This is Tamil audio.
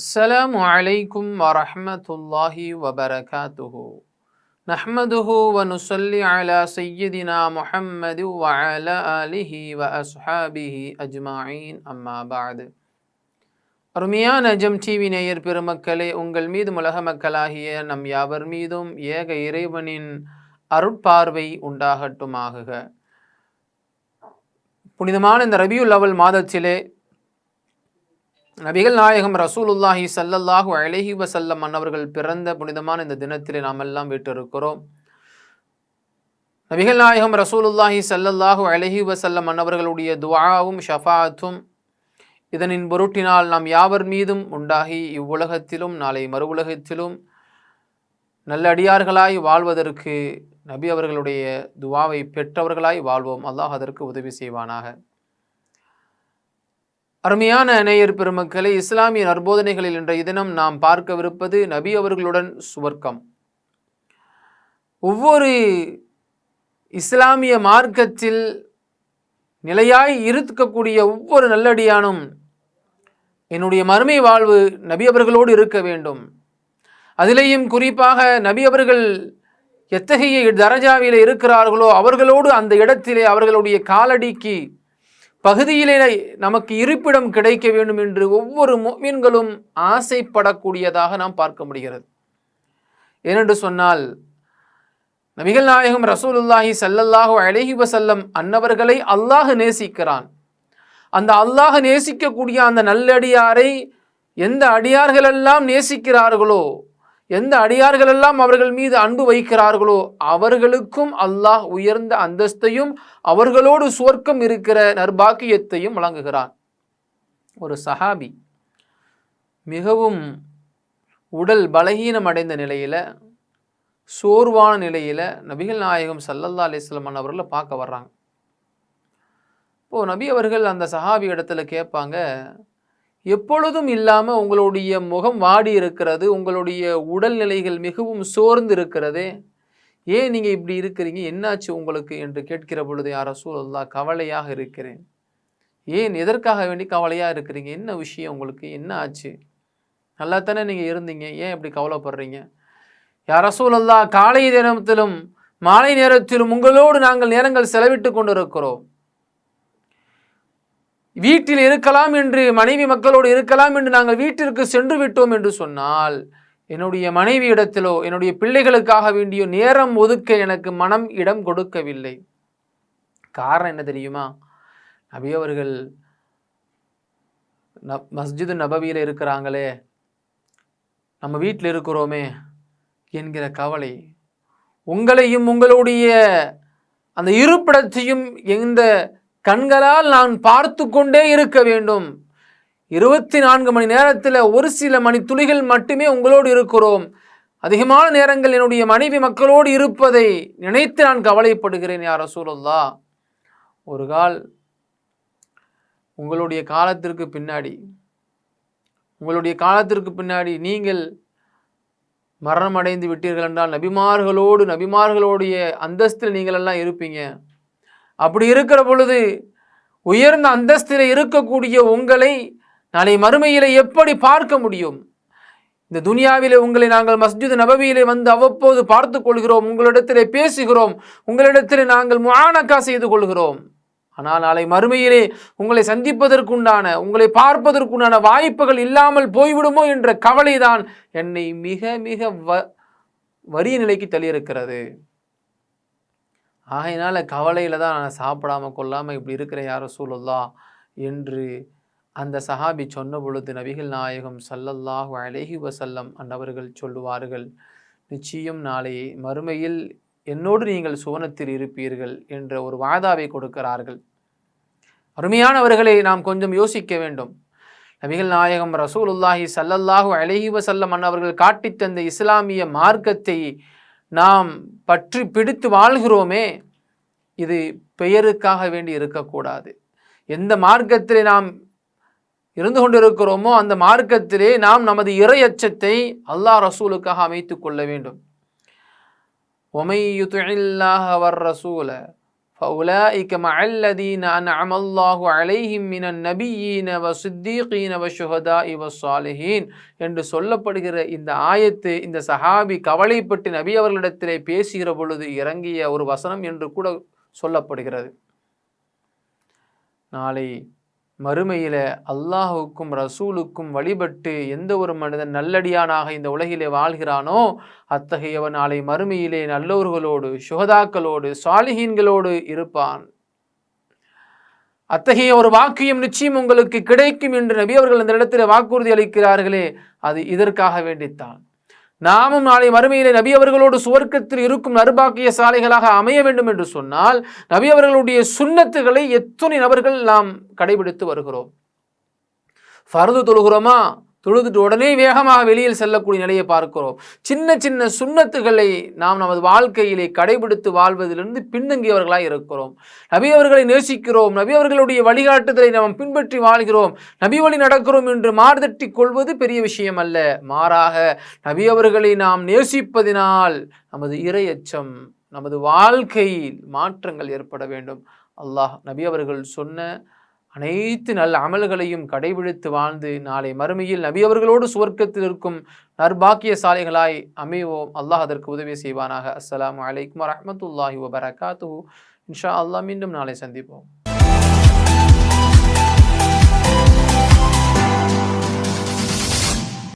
السلام عليكم ورحمة الله وبركاته نحمده ونصلي على سيدنا محمد وعلى آله وأصحابه أجمعين أما بعد அருமையான ஜம் டிவி நேயர் பெருமக்களே உங்கள் மீதும் உலக மக்களாகிய நம் யாவர் மீதும் ஏக இறைவனின் அருட்பார்வை உண்டாகட்டுமாகுக புனிதமான இந்த ரபியுல் அவல் மாதத்திலே நபிகள் நாயகம் ரசூலுல்லாஹி சல்லல்லாஹு அலைஹி வசல்லம் அன்னவர்கள் பிறந்த புனிதமான இந்த தினத்திலே நாம் எல்லாம் வீட்டிருக்கிறோம். நபிகள் நாயகம் ரசூலுல்லாஹி சல்லல்லாஹு அலைஹி வசல்லம் அன்னவர்களுடைய துவாவும் ஷஃபாத்தும் இதனின் பொருட்டினால் நாம் யாவர் மீதும் உண்டாகி இவ்வுலகத்திலும் நாளை மறு உலகத்திலும் நல்ல அடியார்களாய் வாழ்வதற்கு நபி அவர்களுடைய துவாவை பெற்றவர்களாய் வாழ்வோம். அல்லாஹ் அதற்கு உதவி செய்வானாக. அருமையான நேயர் பெருமக்களை இஸ்லாமிய நற்போதனைகளில் இன்றைய தினம் நாம் பார்க்கவிருப்பது நபி அவர்களுடன் சுவர்க்கம். ஒவ்வொரு இஸ்லாமிய மார்க்கத்தில் நிலையாய் இருக்கக்கூடிய ஒவ்வொரு நல்லடியானும் என்னுடைய மறுமை வாழ்வு நபி அவர்களோடு இருக்க வேண்டும். அதிலேயும் குறிப்பாக நபி அவர்கள் எத்தகைய தரஜாவில் இருக்கிறார்களோ அவர்களோடு அந்த இடத்திலே அவர்களுடைய காலடிக்கு பகுதியிலே நமக்கு இருப்பிடம் கிடைக்க வேண்டும் என்று ஒவ்வொரு மீன்களும் ஆசைப்படக்கூடியதாக நாம் பார்க்க முடிகிறது. ஏனென்று சொன்னால் நபிகள் நாயகம் ரசூலுல்லாஹி சல்லல்லாஹு அழகி வசல்லம் அன்னவர்களை அல்லாஹ் நேசிக்கிறான். அந்த அல்லாஹ் நேசிக்கக்கூடிய அந்த நல்லடியாரை எந்த அடியார்களெல்லாம் நேசிக்கிறார்களோ எந்த அடியார்களெல்லாம் அவர்கள் மீது அன்பு வைக்கிறார்களோ அவர்களுக்கும் அல்லாஹ் உயர்ந்த அந்தஸ்தையும் அவர்களோடு சுவர்க்கம் இருக்கிற நர்பாக்கியத்தையும் வழங்குகிறான். ஒரு சஹாபி மிகவும் உடல் பலகீனம் அடைந்த நிலையில் சோர்வான நிலையில் நபிகள் நாயகம் சல்லல்லா அலிஸ்லமன் அவர்களை பார்க்க வர்றாங்க. இப்போது நபி அவர்கள் அந்த சஹாபி இடத்துல கேட்பாங்க எப்பொழுதும் இல்லாமல் உங்களுடைய முகம் வாடி இருக்கிறது உங்களுடைய உடல்நிலைகள் மிகவும் சோர்ந்து இருக்கிறது. ஏன் நீங்கள் இப்படி இருக்கிறீங்க? என்னாச்சு உங்களுக்கு? என்று கேட்கிற பொழுது யார சூழல்லா கவலையாக இருக்கிறேன். ஏன்? எதற்காக வேண்டி கவலையாக இருக்கிறீங்க? என்ன விஷயம் உங்களுக்கு? என்ன ஆச்சு? நல்லா தானே நீங்கள் இருந்தீங்க? ஏன் இப்படி கவலைப்படுறீங்க? யார சூழல்லா காலை நேரத்திலும் மாலை நேரத்திலும் உங்களோடு நாங்கள் நேரங்கள் செலவிட்டு கொண்டிருக்கிறோம். வீட்டில் இருக்கலாம் என்று மனைவி மக்களோடு இருக்கலாம் என்று நாங்கள் வீட்டிற்கு சென்று விட்டோம் என்று சொன்னால் என்னுடைய மனைவி இடத்திலோ என்னுடைய பிள்ளைகளுக்காக வேண்டிய நேரம் ஒதுக்க எனக்கு மனம் இடம் கொடுக்கவில்லை. காரணம் என்ன தெரியுமா? நபி அவர்கள் ந மஸ்ஜிது நபவியில் இருக்கிறாங்களே நம்ம வீட்டில் இருக்கிறோமே என்கிற கவலை உங்களையும் உங்களுடைய அந்த இருப்பிடத்தையும் எந்த கண்களால் நான் பார்த்து கொண்டே இருக்க வேண்டும். இருபத்தி நான்கு மணி நேரத்தில் ஒரு சில மணி துளிகள் மட்டுமே உங்களோடு இருக்கிறோம். அதிகமான நேரங்கள் என்னுடைய மனைவி மக்களோடு இருப்பதை நினைத்து நான் கவலைப்படுகிறேன் யார் சூழல்லா ஒரு கால் உங்களுடைய காலத்திற்கு பின்னாடி உங்களுடைய காலத்திற்கு பின்னாடி நீங்கள் மரணம் அடைந்து விட்டீர்கள் என்றால் நபிமார்களோடு நபிமார்களுடைய அந்தஸ்தில் நீங்கள் எல்லாம் இருப்பீங்க. அப்படி இருக்கிற பொழுது உயர்ந்த அந்தஸ்தில் இருக்கக்கூடிய உங்களை நாளை மறுமையில் எப்படி பார்க்க முடியும்? இந்த துனியாவிலே உங்களை நாங்கள் மஸ்ஜித் நபவியிலே வந்து அவ்வப்போது பார்த்து கொள்கிறோம் உங்களிடத்திலே பேசுகிறோம் உங்களிடத்திலே நாங்கள் முஆனக்கா செய்து கொள்கிறோம். ஆனால் நாளை மறுமையிலே உங்களை சந்திப்பதற்குண்டான உங்களை பார்ப்பதற்குண்டான வாய்ப்புகள் இல்லாமல் போய்விடுமோ என்ற கவலைதான் என்னை மிக மிக வ வரிய நிலைக்கு தள்ளியிருக்கிறது. ஆகையினால் கவலையில் தான் நான் சாப்பிடாமல் கொள்ளாமல் இப்படி இருக்கிற யார சூழல்லா என்று அந்த சஹாபி சொன்ன பொழுது நபிகள் நாயகம் சல்லல்லாஹு அலஹி வசல்லம் அன்னவர்கள் சொல்லுவார்கள் நிச்சயம் நாளை மறுமையில் என்னோடு நீங்கள் சுவனத்தில் இருப்பீர்கள் என்ற ஒரு வாதாவை கொடுக்கிறார்கள். அருமையானவர்களை நாம் கொஞ்சம் யோசிக்க வேண்டும். நபிகள் நாயகம் ரசூலுல்லாஹி சல்லல்லாஹு அலஹி வசல்லம் அன்னவர்கள் காட்டித்தந்த இஸ்லாமிய மார்க்கத்தை நாம் பற்றி பிடித்து வாழ்கிறோமே இது பெயருக்காக வேண்டி இருக்கக்கூடாது எந்த மார்க்கத்திலே நாம் இருந்து கொண்டிருக்கிறோமோ அந்த மார்க்கத்திலே நாம் நமது இறையச்சத்தை அல்லாஹ் ரசூலுக்காக அமைத்து கொள்ள வேண்டும் ஒமை யுத்துல்லாஹ் வர் ரசூல فأولئك مع الذين أنعم الله عليهم من النبيين والصديقين والشهداء والصالحين என்று சொல்லப்படுகிற இந்த ஆயத்து இந்த சஹாபி கவலைப்பட்டு நபி அவர்களிடத்திலே பேசுகிற பொழுது இறங்கிய ஒரு வசனம் என்று கூட சொல்லப்படுகிறது. நாளை மறுமையில அல்லாஹுக்கும் ரசூலுக்கும் வழிபட்டு எந்த ஒரு மனிதன் நல்லடியானாக இந்த உலகிலே வாழ்கிறானோ அத்தகையவன் நாளை மறுமையிலே நல்லோர்களோடு சுகதாக்களோடு சாலிஹீன்களோடு இருப்பான். அத்தகைய ஒரு வாக்கியம் நிச்சயம் உங்களுக்கு கிடைக்கும் என்று நபி அவர்கள் இந்த இடத்தில் வாக்குறுதி அளிக்கிறார்களே அது இதற்காக வேண்டித்தான். நாமும் நாளை மறுமையிலே நபி அவர்களோடு சுவர்க்கத்தில் இருக்கும் நறுபாக்கிய சாலைகளாக அமைய வேண்டும் என்று சொன்னால் நபி அவர்களுடைய சுண்ணத்துகளை எத்தனை நபர்கள் நாம் கடைபிடித்து வருகிறோம். ஃபர்து தொழுகிறோமா? தொழுதுட்டு உடனே வேகமாக வெளியில் செல்லக்கூடிய நிலையை பார்க்கிறோம். சின்ன சின்ன சுண்ணத்துகளை நாம் நமது வாழ்க்கையிலே கடைபிடித்து வாழ்வதிலிருந்து பின்தங்கியவர்களாக இருக்கிறோம். நபி அவர்களை நேசிக்கிறோம். நபி அவர்களுடைய வழிகாட்டுதலை நாம் பின்பற்றி வாழ்கிறோம். நபி வழி நடக்கிறோம் என்று மார்தட்டி கொள்வது பெரிய விஷயம் அல்ல. மாறாக நபி அவர்களை நாம் நேசிப்பதினால் நமது இரையச்சம் நமது வாழ்க்கையில் மாற்றங்கள் ஏற்பட வேண்டும். அல்லாஹ் நபி அவர்கள் சொன்ன அனைத்து நல்ல அமல்களையும் கடைபிடித்து வாழ்ந்து நாளை மறுமையில் நபியவர்களோடு சுவர்க்கத்தில் இருக்கும் நர்பாக்கிய சாலைகளாய் அமைவோம். அல்லாஹ் அதற்கு உதவி செய்வானாக. அஸ்லாம் வலைக்கம் வரமத்துல்லாஹி வபரகாத்து இன்ஷா அல்லாஹ் மீண்டும் நாளை சந்திப்போம்.